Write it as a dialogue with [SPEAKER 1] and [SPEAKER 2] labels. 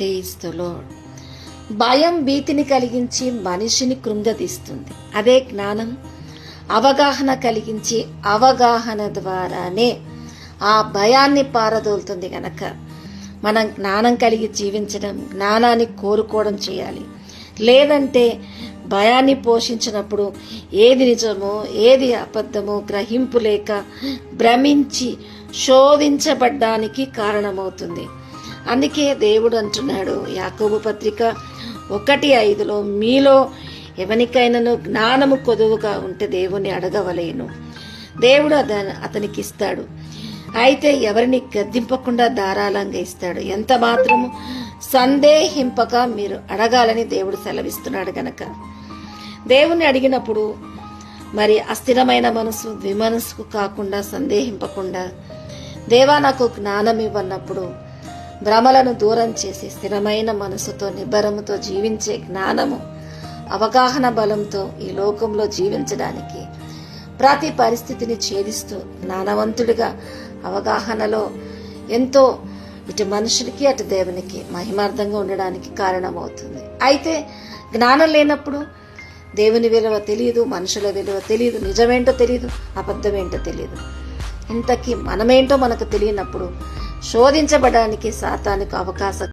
[SPEAKER 1] Please the load భయం భీతిని కలిగించి మనిషిని కృంగదీస్తుంది అదే జ్ఞానం అవగాహన కలిగించి అవగాహన ద్వారానే ఆ భయాన్ని పారదోలుతుంది గనక. మనం జ్ఞానం కలిగి జీవించడం జ్ఞానాన్ని కోరుకోవడం చేయాలి. లేదంటే భయాన్ని పోషించినప్పుడు ఏది నిజమో ఏది అబద్ధమో గ్రహింపు లేక భ్రమించి శోధించబడ్డానికి కారణమవుతుంది. అందుకే దేవుడు అంటున్నాడు యాకోబు పత్రిక ఒకటి ఐదులో మీలో ఎవరికైనాను జ్ఞానము కొదువుగా ఉంటే దేవుని అడగవలేను. దేవుడు అతనికి ఇస్తాడు. అయితే ఎవరిని గద్దింపకుండా ధారాళంగా ఇస్తాడు. ఎంత మాత్రము సందేహింపక మీరు అడగాలని దేవుడు సెలవిస్తున్నాడు గనక. దేవుని అడిగినప్పుడు మరి అస్థిరమైన మనసు విమనసుకు కాకుండా సందేహింపకుండా దేవా నాకు జ్ఞానం ఇవ్వన్నప్పుడు భ్రమలను దూరం చేసి స్థిరమైన మనసుతో నిబ్బరముతో జీవించే జ్ఞానము అవగాహన బలంతో ఈ లోకంలో జీవించడానికి ప్రతి పరిస్థితిని ఛేదిస్తూ జ్ఞానవంతుడిగా అవగాహనలో ఎంతో ఇటు మనుషులకి అటు దేవునికి మహిమార్థంగా ఉండడానికి కారణమవుతుంది. అయితే జ్ఞానం లేనప్పుడు దేవుని విలువ తెలియదు మనుషుల విలువ తెలియదు నిజమేంటో తెలియదు అబద్ధమేంటో తెలియదు ఇంతకీ మనమేంటో మనకు తెలియనప్పుడు శోధించబడడానికి సాతానికి అవకాశం